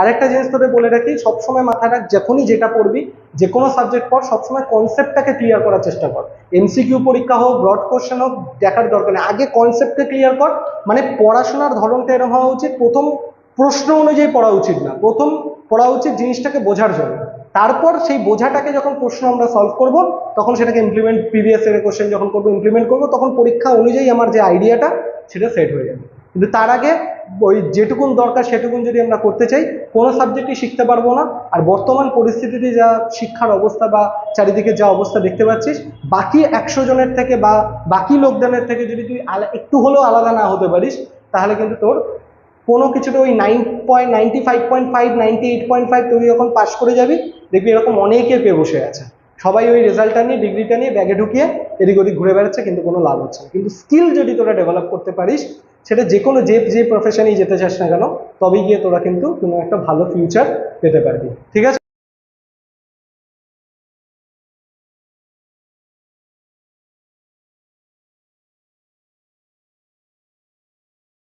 আরেকটা জিনিস তোদের বলে রাখি, সবসময় মাথায় রাখ, যখনই যেটা পড়বি যে কোনো সাবজেক্ট পর সবসময় কনসেপ্টটাকে ক্লিয়ার করার চেষ্টা কর। এমসিকিউ পরীক্ষা হোক ব্রড কোশ্চেন হোক, দেখার দরকার নেই। আগে কনসেপ্টকে ক্লিয়ার কর মানে পড়াশোনার ধরনটা এরকম হওয়া উচিত, প্রথম প্রশ্ন অনুযায়ী পড়া উচিত না, প্রথম পড়া উচিত জিনিসটাকে বোঝার জন্য। তারপর সেই বোঝাটাকে যখন প্রশ্ন আমরা সলভ করব, তখন সেটাকে ইমপ্লিমেন্ট প্রিভিয়াস এর কোশ্চেন যখন করব ইমপ্লিমেন্ট করব, তখন পরীক্ষা অনুযায়ী আমার যে আইডিয়াটা সেটা সেট হয়ে যাবে। কিন্তু তার আগে ওই যেটুকুন দরকার সেটুকুন যদি আমরা করতে চাই, কোনো সাবজেক্টই শিখতে পারব না। আর বর্তমান পরিস্থিতিতে যা শিক্ষার অবস্থা বা চারিদিকে যা অবস্থা দেখতে পাচ্ছিস, বাকি একশো জনের থেকে বা বাকি লোকজনের থেকে যদি তুই একটু হলেও আলাদা না হতে পারিস, তাহলে কিন্তু তোর কোনো কিছুতে ওই nine point ninety five point five ninety eight point five তুই যখন পাস করে যাবি, দেখবি এরকম অনেকে পেয়ে বসে আছে। সবাই ওই রেজাল্টটা নিয়ে ডিগ্রিটা নিয়ে ব্যাগে ঢুকিয়ে এদিক ওদিক ঘুরে বেড়াচ্ছে, কিন্তু কোনো লাভ হচ্ছে না। কিন্তু স্কিল যদি তোরা ডেভেলপ করতে পারিস সেটা যে কোনো যে যে প্রফেশনেই যেতে চাস না কেন, তবেই গিয়ে তোরা কিন্তু কোনো একটা ভালো ফিউচার পেতে পারবি। ঠিক আছে?